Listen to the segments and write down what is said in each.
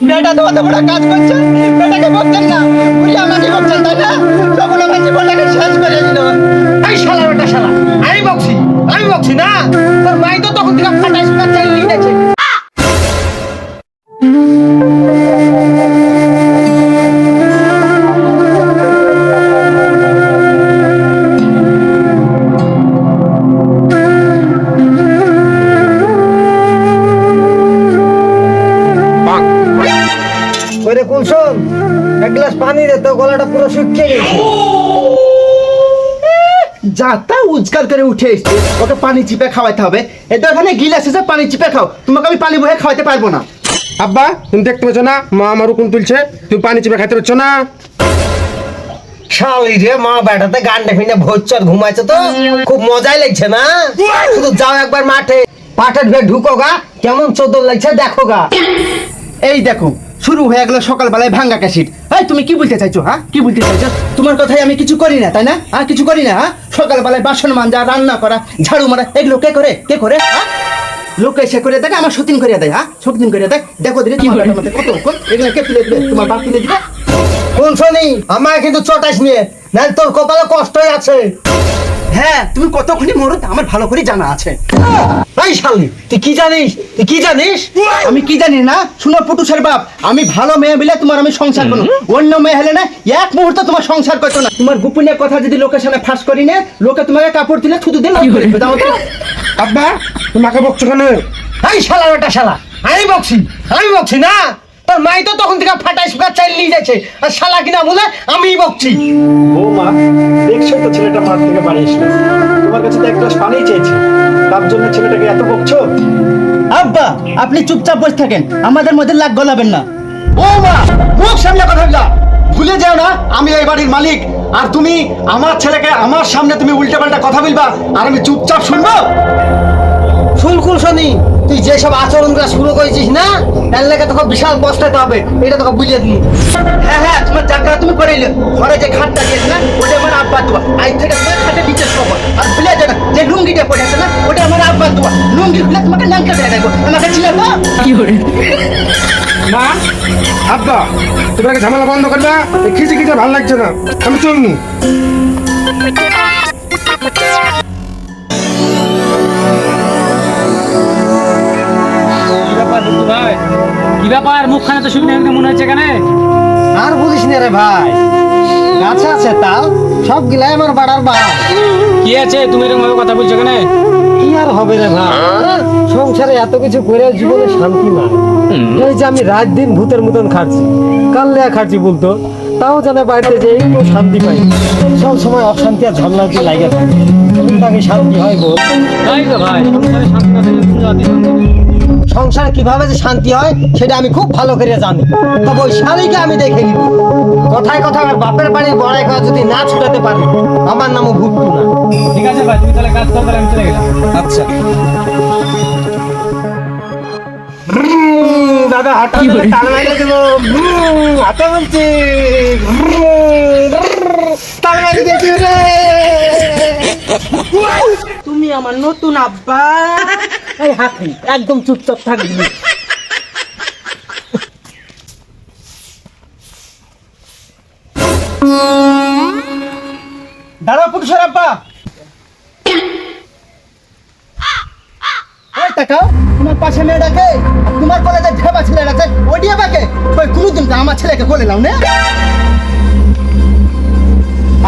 বেটা তো অত বড় কাজ করছে বেটাকে বকতেন না। উনি আমাকে বকছেন, তাই না? তখন আমার জীবনটাকে শেষ করে দিল। এই শালা বেটা শালা, আমি বকছি আমি বকছি না। তোর মাই তো তখন থেকে ফাটাই সুটা ওরে কুলসুম এক গ্লাস পানি দে তো গলাটা পুরো শুকিয়ে গেছে। উজগার করে উঠে এসছে। ওকে পানি চিপে খাওয়াতে হবে। এটা এখানে গিলাস এসে পানি চিপে খাও। তোমাকে আমি পানি বহে খাওয়াতে পারব না। আব্বা তুমি দেখতে পাচ্ছ না? মা আমার উকুন তুলছে। তুমি পানি চিপে খাইতে পারছ না? শালি রে মা বেটাতে গানটা ফিনে ভোচ্চর ঘুমাইছে তো খুব মজাই লাগছে না? শুধু যাও একবার মাঠে। পাঠের ভে ঢুকো গা কেমন চোদন লাগছে দেখো গা। এই দেখো শুরু হয়ে গেল সকালবেলায় ভাঙ্গা ক্যাসিড এই, তুমি কি বলতে চাইছো হ্যাঁ? কি বলতে চাইছো? তোমার কথাই আমি কিছু করি না, তাই না? হ্যাঁ কিছু করি না হ্যাঁ? সকালবেলায় বাসন মাজা, রান্না করা, ঝাড়ু মারা, এগুলো কে করে? কে করে? হ্যাঁ? লোক এসে করে দেয়, আমার সতীন করে দেয় হ্যাঁ? সতীন করে দেয়। দেখো দিলে হবে কত এগুলো কে তুলে দিবে? তোমার বাপ তুলে দিবে? কোন শনি আমায় কিন্তু চটাইস নিয়ে। না তোর কপালে কষ্টই আছে। হ্যাঁ তুমি কতক্ষণই মরো তা আমার ভালো করে জানা আছে। এই শালি তুই কি জানিস? তুই কি জানিস? আমি কি জানি না? শুনো পুটুসের বাপ আমি ভালো মেয়ে বলে তোমার আমি সংসার করো অন্য মেয়ে হলে না এক মুহূর্ত তোমার সংসার করতো না। তোমার গোপনীয় কথা যদি লোকের সামনে ফাঁস করি না লোকে তোমাকে কাপড় দিলে থুতু দিলে দাও তো। আব্বা তুমি মাকে বকছো কেন? এই শালা বেটা শালা। আমি বকছি আমি বকছি না। তোর মাই তো তখন থেকে ফাটাই চাইল নিয়ে যাচ্ছে। আর শালা কিনা বলে আমি বকছি। বৌমা দেখছ তো ছেলেটা মাঠ থেকে বাড়ি এসলো তোমার কাছে তো এক গ্লাস পানি চেয়েছে। তার জন্য ছেলেটাকে এত বকছো? আব্বা আপনি চুপচাপ বসে থাকেন। আমাদের মধ্যে লাগ গলাবেন না। ও মা মুখ সামনে কথা বলা। ভুলে যাও না আমি এই বাড়ির মালিক। আর তুমি আমার ছেলেকে আমার সামনে তুমি উল্টে পাল্টা কথা বলবা। আর আমি চুপচাপ শুনব। ফুলকুল শনি তুই যেসব আচরণগুলো শুরু করেছিস না এর লেগে তোকে বিশাল বস্তাতে হবে এটা তোকে বুঝিয়ে দিই হ্যাঁ হ্যাঁ তোমার জায়গা তুমি করে নিলে। ঘরে যে খাটটা দিয়েছে না ওটা আমার আব্বা দোয়া। আজ থেকে তোমার খাটে নিচে আর ভুলে যাবে যে লুঙ্গিটা পড়ে আছে না ওটা আমার আব্বা দোয়া। লুঙ্গি খুলে তোমাকে নাঙ্কা দিয়ে দেবো। আমাকে ছিল তো? মা আব্বা তুমি আগে ঝামেলা বন্ধ করবা? খিচে খিচে ভালো লাগছে না। আমি চলমু বন্ধু ভাই। কি ব্যাপার? মুখখানে তো শুকনো মনে হচ্ছে আর না রে ভাই। গাছে আছে তাও সব গিলাই আমার বাড়ার বা কি আছে? তুমি এরকম ভাবে কথা বলছো কেন কি আর হবে রে ভাই? সংসারে এত কিছু করে জীবনে শান্তি নাই। এই যে আমি রাত দিন ভূতের মতন খাচ্ছি কাল্লা খাচ্ছি বলতো। তাও জানে বাড়িতে যে একটু শান্তি পাই। সব সময় অশান্তি আর কি লাগে থাকে শান্তি হয় বল? তাই তো ভাই সংসারে শান্তি না। সংসারে কীভাবে যে শান্তি হয় সেটা আমি খুব ভালো করে জানি। তবে ওই শালিকে আমি দেখে নিব। কথায় কথা আমার বাপের বাড়ির বড়াই কথা যদি না ছুটাতে পারি আমার নামও ভুট্টু না। ঠিক আছে ভাই তুমি তাহলে কাজ করো তাহলে আমি চলে গেলাম। আচ্ছা। দাদা হাঁটা টান মাইলে দেবো হাতে বলছি। টান মাইলে দেখি রে। তুমি আমার নতুন আব্বা। একদম চুপচাপ থাকবি। দাঁড়াও পুরুষের আব্বা। তোমার পাশে মেয়েটাকে তোমার কলেজে ঢেবা ছেলে আছে ওডিয়া কই, কোনোদিন আমার ছেলেকে বলে নাও না।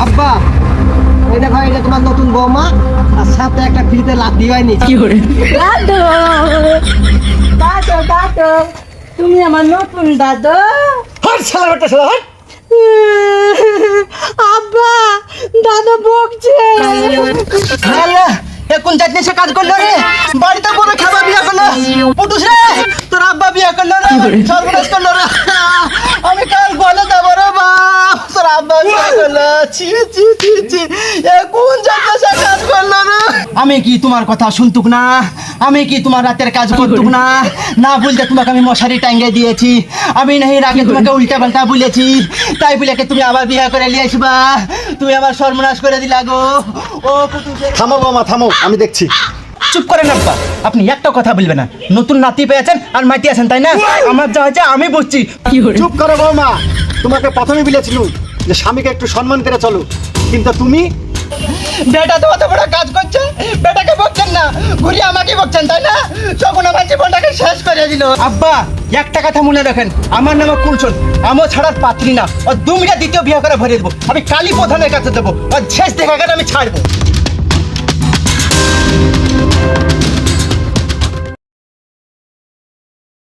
আব্বা, এই দেখো এটা তোমার নতুন বৌমা আর সাথে একটা ফ্রিতে লাথি হয়নি দাদু দাদু দাদু তুমি আমার নতুন দাদু। হাট শালা বেটা শালা হাট। আব্বা দাদু বকছে। আল্লাহ এ কোন জাত সে কাজ করল রে? বাড়িতে বড় খাবার বিয়া করল? পুটুস রে তোর আব্বা বিয়া করল রে সর্বনাশ করল রে। আমি কাল বলে দেবো রে বাপ তোর আব্বা বিয়া করল। ছি ছি ছি ছি। এ কোন আমি কি তোমার কথা শুনতুক না? আমি কি তোমার রাতের কাজ করতুক না? না বলতে তোমাকে আমি মশারি টাঙ্গে দিয়েছি। আমি নাহি আগে তোমাকে উল্টা পাল্টা বলেছি। তাই বলে তুমি আবার বিয়া করে নিয়ে আসবা। তুমি আমার সর্বনাশ করে দিলা গো। ও থামো মামা থামো আমি দেখছি। চুপ করেন আব্বা। আপনি একটা কথা বলবেন না। নতুন নাতি পেয়েছেন আর মাইতি আছেন তাই না? আমার যা হয়েছে আমি বুঝছি। চুপ করো বৌমা। তোমাকে প্রথমে বলেছিল যে স্বামীকে একটু সম্মান করে চলো। কিন্তু তুমি? বেটা তো অত বড় কাজ করছে। ঘুরিয়ে তাই না? তখন আমার জীবনটাকে শেষ করে দিল। আব্বা, একটা কথা মনে রাখেন, আমার নাম কুলচন আমও ছাড়ার পাত্রী না। ও দু দ্বিতীয় বিয়ে করে ভরে দেবো। আমি কালী প্রধানের কাছে দেবো। আর শেষ দেখা গেলে আমি ছাড়বো।